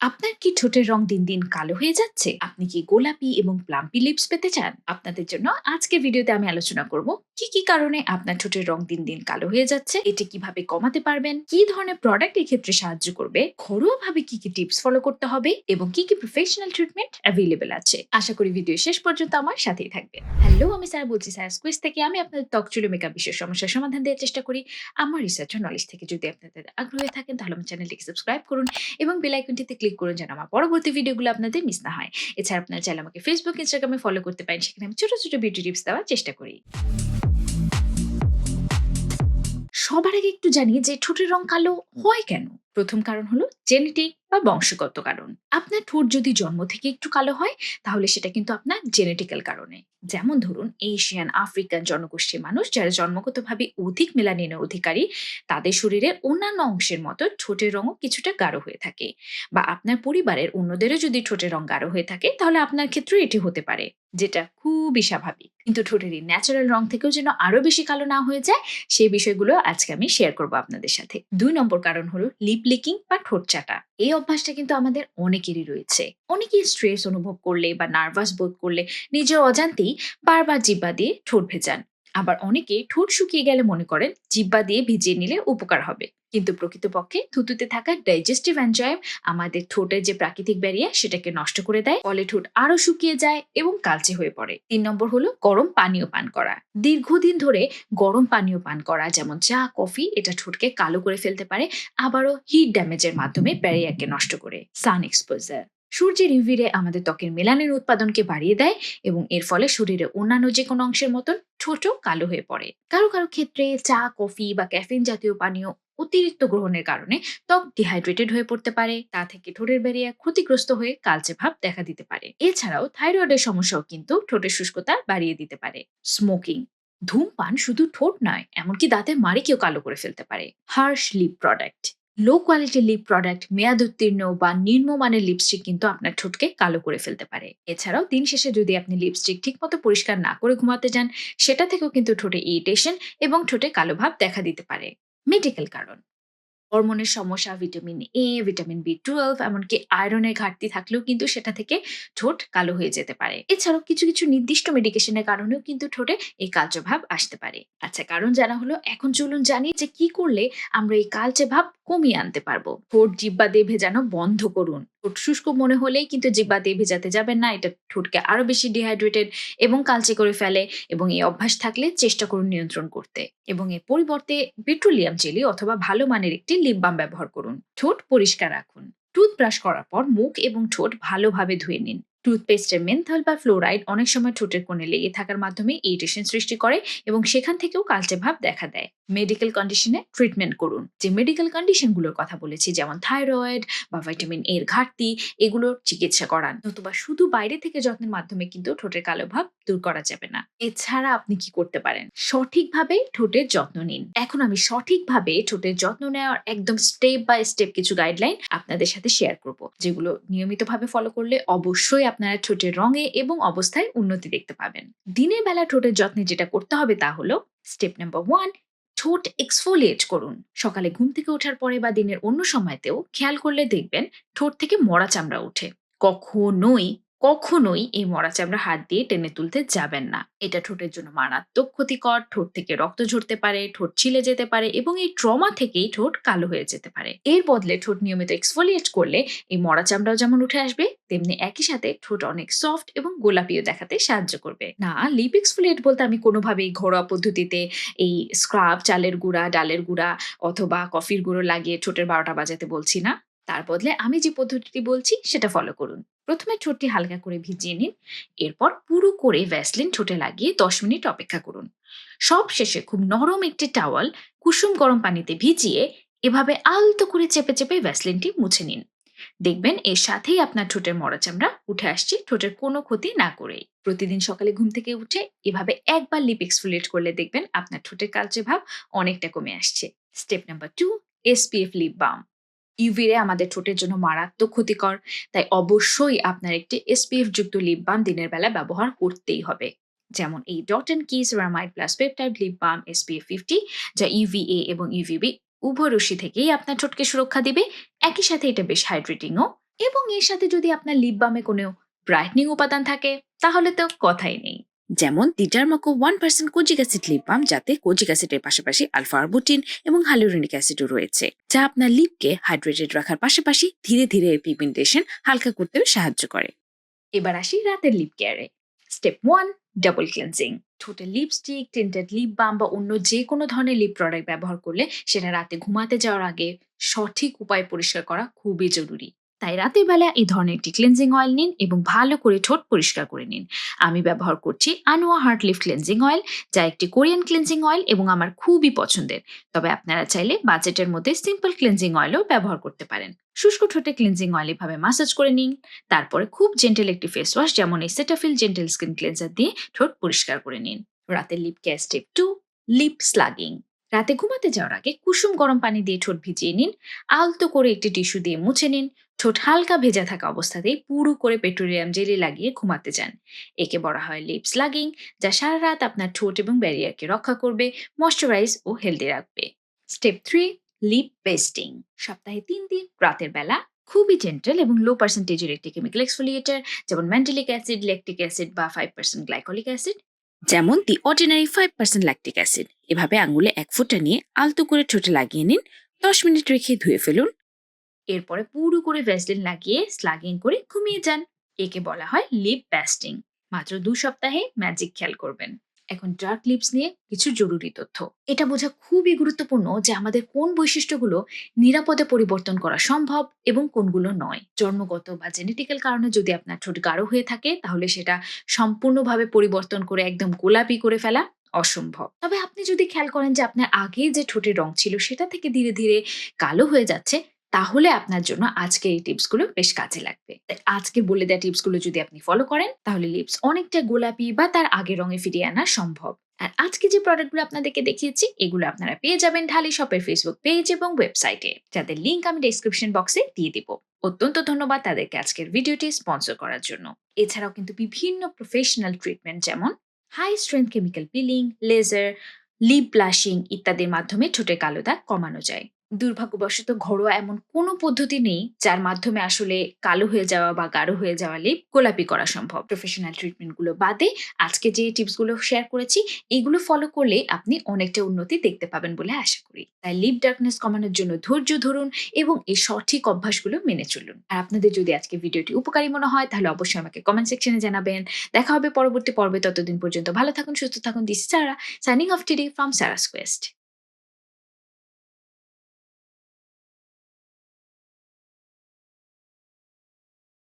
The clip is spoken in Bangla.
আপনার কি ঠোঁটের রং দিন দিন কালো হয়ে যাচ্ছে? আপনি কি গোলাপি এবং প্লাম্পি লিপস পেতে চান? আপনাদের জন্য আজকে ভিডিওতে আমি আলোচনা করব, কি কি কারণে আপনার ঠোঁটের রং দিন দিন কালো হয়ে যাচ্ছে? এটি কীভাবে কমাতে পারবেন? কি ধরনের প্রোডাক্ট ক্ষেত্রে সাহায্য করবে? ঘরোয়া ভাবে কি কি টিপস ফলো করতে হবে? এবং কি কি প্রফেশনাল ট্রিটমেন্ট অ্যাভেলেবেল আছে? আশা করি ভিডিও শেষ পর্যন্ত আমার সাথেই থাকবে হ্যালো আমি স্যার বলছি, স্যার স্কুইজ থেকে আমি আপনাদের ত্বক চুলো মেকআপ বিষয় সমস্যার সমাধান দেওয়ার চেষ্টা করি। আমার রিসার্চ ও নলেজ থেকে যদি আপনাদের আগ্রহী থাকেন তাহলে আমার চ্যানেলটিকে সাবস্ক্রাইব করুন এবং বেল আইকনটিতে ক্লিক করুন যেন আমার পরবর্তী ভিডিওগুলো আপনাদের মিস না হয়। এছাড়া আপনারা চাইলে আমাকে ফেসবুক ইনস্টাগ্রামে ফলো করতে পারেন, সেখানে আমি ছোটো ছোটো বিউটি টিপস দেওয়ার চেষ্টা করি। সবার আগে একটু জানি যে ঠোঁটের রং কালো হয় কেন? প্রথম কারণ হলো জেনেটিক বা বংশগত কারণ। আপনার ঠোঁট যদি জন্ম থেকে একটু কালো হয়, তাহলে সেটা কিন্তু আপনার জেনেটিক্যাল কারণে। যেমন ধরুন, এশিয়ান, আফ্রিকান জনগোষ্ঠীর মানুষ যারা জন্মগতভাবে অধিক মেলানিনের অধিকারী, তাদের শরীরের অন্যান্য অংশের মতো ঠোঁটের রঙও কিছুটা গাঢ় হয়ে থাকে। বা আপনার পরিবারের অন্যদেরও যদি ঠোঁটের রং গাঢ় হয়ে থাকে, তাহলে আপনার ক্ষেত্রেও এটি হতে পারে, যেটা খুবই স্বাভাবিক। কিন্তু ঠোঁটের এই ন্যাচারাল রং থেকেও যেন আরও বেশি কালো না হয়ে যায়, সেই বিষয়গুলো আজকে আমি শেয়ার করব আপনাদের সাথে। দুই নম্বর কারণ হলো লিপ লিকিং বা ঠোঁট চাটা। এই অভ্যাসটা কিন্তু আমাদের অনেকেরই রয়েছে। অনেকেই স্ট্রেস অনুভব করলে বা নার্ভাস বোধ করলে নিজের অজান্তেই বারবার জিব্বা দিয়ে ঠোঁট ভেজান। আবার অনেকে ঠোঁট শুকিয়ে গেলে মনে করেন জিব্বা দিয়ে ভিজিয়ে নিলে উপকার হবে। কিন্তু প্রকৃতপক্ষে থুতুতে থাকা ডাইজেস্টিভ এনজয়েম আমাদের ঠোঁটের যে প্রাকৃতিক ব্যারিয়ার সেটাকে নষ্ট করে দেয়। ফলে ঠোঁট আরও শুকিয়ে যায় এবং কালচে হয়ে পড়ে। তিন নম্বর হলো গরম পানীয় পান করা। দীর্ঘদিন ধরে গরম পানীয় পান করা, যেমন চা, কফি, এটা ঠোঁটকে কালো করে ফেলতে পারে, আবারও হিট ড্যামেজের মাধ্যমে ব্যারিয়ারকে নষ্ট করে। সান এক্সপোজার সূর্যের ইউভিরে আমাদের ত্বকের মেলানের উৎপাদনকে বাড়িয়ে দেয় এবং এর ফলে শরীরের অন্যান্য যে কোনো অংশের মতন ঠোঁটও কালো হয়ে পড়ে। কারও কারও ক্ষেত্রে চা, কফি বা ক্যাফিন জাতীয় পানীয় অতিরিক্ত গ্রহণের কারণে ত্বক ডিহাইড্রেটেড হয়ে পড়তে পারে, তা থেকে ঠোঁটের বেরিয়ে ক্ষতিগ্রস্ত হয়ে কালচে ভাব দেখা দিতে পারে। এছাড়াও থাইরয়েডের সমস্যাও কিন্তু ঠোঁটের শুষ্কতা বাড়িয়ে দিতে পারে। স্মোকিং, ধূমপান শুধু ঠোঁট নয়, এমনকি দাঁতের মাড়িকেও কালো করে ফেলতে পারে। হার্শ লিপ প্রোডাক্ট লো কোয়ালিটির লিপ প্রোডাক্ট মেয়াদ উত্তীর্ণ বা নিম্নমানের লিপস্টিক কিন্তু আপনার ঠোঁটকে কালো করে ফেলতে পারে। এছাড়াও দিন শেষে যদি আপনি লিপস্টিক ঠিকমতো পরিষ্কার না করে ঘুমাতে যান, সেটা থেকেও কিন্তু ঠোঁটে ইরিটেশন এবং ঠোঁটে কালো ভাব দেখা দিতে পারে। মেডিকেল কারণ। হরমোনের সমস্যা vitamin A vitamin B twelve এমনকি আয়রনের ঘাটতি থাকলেও কিন্তু সেটা থেকে ঠোঁট কালো হয়ে যেতে পারে। এছাড়াও কিছু কিছু নির্দিষ্ট মেডিকেশনের কারণেও কিন্তু ঠোঁটে এই কালচে ভাব আসতে পারে। আচ্ছা কারণ জানা হলো, এখন চলুন জানি যে কি করলে আমরা এই কালচে ভাব কমিয়ে আনতে পারব। ঠোঁট জিব্বা দিয়ে ভেজানো বন্ধ করুন। ঠোঁট শুষ্ক মনে হলেই কিন্তু জিব্বা দিয়ে ভেজাতে যাবেন না। এটা ঠোঁটকে আরও বেশি ডিহাইড্রেটেড এবং কালচে করে ফেলে এবং এই অভ্যাস থাকলে চেষ্টা করুন নিয়ন্ত্রণ করতে। এবং এর পরিবর্তে পেট্রোলিয়াম জেলি অথবা ভালো মানের একটি লিপ বাম ব্যবহার করুন। ঠোঁট পরিষ্কার রাখুন। টুথব্রাশ করার পর মুখ এবং ঠোঁট ভালোভাবে ধুয়ে নিন। টুথপেস্টের মেন্থল বা ফ্লোরাইড অনেক সময় ঠোঁটের কোণে লেগে থাকার মাধ্যমে ইরিটেশন সৃষ্টি করে এবং সেখান থেকেও কালচে ভাব দেখা দেয়। মেডিকেল কন্ডিশনে ট্রিটমেন্ট করুন। যে মেডিকেল কন্ডিশনগুলোর কথা বলেছি, যেমন থাইরয়েড বা ভিটামিন এর ঘাটতি, এগুলোর চিকিৎসা করান। নতুবা শুধু বাইরে থেকে যত্নের মাধ্যমে কিন্তু ঠোঁটের কালো ভাব দূর করা যাবে না। এছাড়া আপনি কি করতে পারেন? সঠিকভাবে ঠোঁটের যত্ন নিন। এখন আমি সঠিকভাবে ঠোঁটের যত্ন নেওয়ার একদম স্টেপ বাই স্টেপ কিছু গাইডলাইন আপনাদের সাথে শেয়ার করব, যেগুলো নিয়মিতভাবে ফলো করলে অবশ্যই আপনারা ঠোঁটের রঙে এবং অবস্থায় উন্নতি দেখতে পাবেন। দিনের বেলা ঠোঁটের যত্নে যেটা করতে হবে তা হলো স্টেপ নাম্বার ওয়ান ঠোঁট এক্সফোলিয়েট করুন। সকালে ঘুম থেকে ওঠার পরে বা দিনের অন্য সময়তেও খেয়াল করলে দেখবেন ঠোঁট থেকে মরা চামড়া ওঠে। কখনোই কখনোই এই মরা চামড়া হাত দিয়ে টেনে তুলতে যাবেন না। এটা ঠোঁটের জন্য মারাত্মক ক্ষতিকর। ঠোঁট থেকে রক্ত ঝরতে পারে, ঠোঁট ছিলে যেতে পারে এবং এই ট্রমা থেকেই ঠোঁট কালো হয়ে যেতে পারে। এর বদলে ঠোঁট নিয়মিত এক্সফোলিয়েট করলে এই মরা চামড়াও যেমন উঠে আসবে, তেমনি একই সাথে ঠোঁট অনেক সফট এবং গোলাপিও দেখাতে সাহায্য করবে। না লিপ এক্সফোলিয়েট বলতে আমি কোনোভাবেই ঘরোয়া পদ্ধতিতে এই স্ক্রাব চালের গুঁড়া, ডালের গুঁড়া অথবা কফির গুঁড়ো লাগিয়ে ঠোঁটের বারোটা বাজাতে বলছি না। তার বদলে আমি যে পদ্ধতিটি বলছি সেটা ফলো করুন। প্রথমে ঠোঁটটি হালকা করে ভিজিয়ে নিন, এরপর পুরো করে ভ্যাসলিন ঠোঁটে লাগিয়ে দশ মিনিট অপেক্ষা করুন। সব শেষে খুব নরম একটি টাওয়াল কুসুম গরম পানিতে ভিজিয়ে এভাবে আলতো করে চেপে চেপে ভ্যাসলিনটি মুছে নিন। দেখবেন এর সাথেই আপনার ঠোঁটের মরা চামড়া উঠে আসছে, ঠোঁটের কোনো ক্ষতি না করেই। প্রতিদিন সকালে ঘুম থেকে উঠে এভাবে একবার লিপ এক্সফোলিয়েট করলে দেখবেন আপনার ঠোঁটের কালচে ভাব অনেকটা কমে আসছে। Step number two SPF lip balm ইউভিরে আমাদের ঠোঁটের জন্য মারাত্মক ক্ষতিকর। তাই অবশ্যই আপনার একটি এসপিএফ যুক্ত লিপ বাম দিনের বেলা ব্যবহার করতেই হবে। যেমন এই dot and key ceramide plus peptide lip balm SPF fifty যা ইউভিএ এবং ইউভিবি উভয় রশ্মি থেকেই আপনার ঠোঁটকে সুরক্ষা দিবে। একই সাথে এটা বেশ হাইড্রেটিংও এবং এর সাথে যদি আপনার লিপ বামে কোনো ব্রাইটনিং উপাদান থাকে, তাহলে তো কথাই নেই। যেমন the Derma Co one percent kojic acid lip balm, যাতে কোজিক অ্যাসিডের পাশাপাশি আলফা আরবুটিন এবং হাইলোরিনিক অ্যাসিডও রয়েছে, যা আপনার লিপকে হাইড্রেটেড রাখার পাশাপাশি ধীরে ধীরে পিগমেন্টেশন হালকা করতেও সাহায্য করে। এবার আসি রাতের লিপ কেয়ারে। স্টেপ ওয়ান ডাবল ক্লেন্সিং ঠোঁটে লিপস্টিক টিন্টেড লিপ বাম বা অন্য যে কোনো ধরনের লিপ প্রোডাক্ট ব্যবহার করলে সেটা রাতে ঘুমাতে যাওয়ার আগে সঠিক উপায় পরিষ্কার করা খুবই জরুরি। তাই রাতের বেলা এই ধরনের একটি ক্লেন্সিং অয়েল নিন এবং ভালো করে ঠোঁট পরিষ্কার করে নিন। আমি ব্যবহার করছি Anua heart leaf cleansing oil যা একটি কোরিয়ান ক্লেন্সিং অয়েল এবং আমার খুবই পছন্দের। তবে আপনারা চাইলে বাজেটের মধ্যে সিম্পল ক্লেন্সিং অয়েলও ব্যবহার করতে পারেন। শুষ্ক ঠোঁটে ক্লিনজিং অয়েল এভাবে মাসাজ করে নিন। তারপরে খুব জেন্টেল একটি ফেস ওয়াশ যেমন এই সেটাফিল জেন্টেল স্কিন ক্লেন্সার দিয়ে ঠোঁট পরিষ্কার করে নিন। রাতের lip care step two lip slugging রাতে ঘুমাতে যাওয়ার আগে কুসুম গরম পানি দিয়ে ঠোঁট ভিজিয়ে নিন। আলতো করে একটি টিস্যু দিয়ে মুছে নিন। ঠোঁট হালকা ভেজা থাকা অবস্থাতেই পুরো করে পেট্রোলিয়াম জেলি লাগিয়ে ঘুমাতে যান। একে বলা হয় লিপ স্লাগিং যা সারা রাত আপনার ঠোঁট এবং ব্যারিয়ারকে রক্ষা করবে, ময়শ্চারাইজ ও হেলদি রাখবে। Step three, lip pasting. সপ্তাহে তিন দিন, রাতের বেলা খুবই জেন্টাল এবং লো পার্সেন্টেজের একটি কেমিক্যাল এক্সফোলিয়েটার যেমন ম্যান্টেলিক অ্যাসিড, ল্যাকটিক অ্যাসিড বা ফাইভ পার্সেন্ট গ্লাইকলিক অ্যাসিড যেমন the ordinary five percent lactic acid এভাবে আঙুলে এক ফোঁটা নিয়ে আলতো করে ঠোঁটে লাগিয়ে নিন, দশ মিনিট রেখে ধুয়ে ফেলুন। এরপরে পুরো করে ভ্যাসলিন লাগিয়ে স্লাগিং করে ঘুমিয়ে যান। একে বলা হয় লিপ পেস্টিং মাত্র দু সপ্তাহে ম্যাজিক খেয়াল করবেন। এখন ডার্ক লিপস নিয়ে কিছু জরুরি তথ্য। এটা বোঝা খুবই গুরুত্বপূর্ণ যে আমাদের কোন বৈশিষ্ট্যগুলো নিরাপদে পরিবর্তন করা সম্ভব এবং কোনগুলো নয়। জন্মগত বা জেনেটিক্যাল কারণে যদি আপনার ঠোঁট গাঢ় হয়ে থাকে, তাহলে সেটা সম্পূর্ণভাবে পরিবর্তন করে একদম গোলাপি করে ফেলা অসম্ভব। তবে আপনি যদি খেয়াল করেন যে আপনার আগে যে ঠোঁটের রং ছিল, সেটা থেকে ধীরে ধীরে কালো হয়ে যাচ্ছে তাহলে আপনার জন্য আজকের এই টিপসগুলো বেশ কাজে লাগবে। আজকে বলে দেওয়া টিপসগুলো যদি আপনি ফলো করেন, তাহলে লিপস অনেকটা গোলাপি বা তার আগের রঙে ফিরিয়ে আনা সম্ভব। আর আজকে যে প্রোডাক্টগুলো আপনাদেরকে দেখিয়েছি, এগুলো আপনারা পেয়ে যাবেন ঢালি শপের ফেসবুক পেজ এবং ওয়েবসাইটে যাদের লিঙ্ক আমি ডেসক্রিপশন বক্সে দিয়ে দিব। অত্যন্ত ধন্যবাদ তাদেরকে আজকের ভিডিওটি স্পন্সর করার জন্য। এছাড়াও কিন্তু বিভিন্ন প্রফেশনাল ট্রিটমেন্ট যেমন high strength chemical peeling laser lip blushing ইত্যাদির মাধ্যমে ঠোঁটের কালো দাগ কমানো যায়। দুর্ভাগ্যবশত ঘরোয়া এমন কোনো পদ্ধতি নেই যার মাধ্যমে আসলে কালো হয়ে যাওয়া বা গাঢ় হয়ে যাওয়া লিপ গোলাপি করা সম্ভব। প্রফেশনাল ট্রিটমেন্টগুলো বাদে আজকে যে টিপসগুলো শেয়ার করেছি, এগুলো ফলো করলে আপনি অনেকটা উন্নতি দেখতে পাবেন বলে আশা করি। তাই লিপ ডার্কনেস কমানোর জন্য ধৈর্য ধরুন এবং এই সঠিক অভ্যাসগুলো মেনে চলুন। আর আপনাদের যদি আজকে ভিডিওটি উপকারী মনে হয়, তাহলে অবশ্যই আমাকে কমেন্ট সেকশনে জানাবেন। দেখা হবে পরবর্তী পর্বে, ততদিন পর্যন্ত ভালো থাকুন, সুস্থ থাকুন। This Sara signing off today from Sara's Quest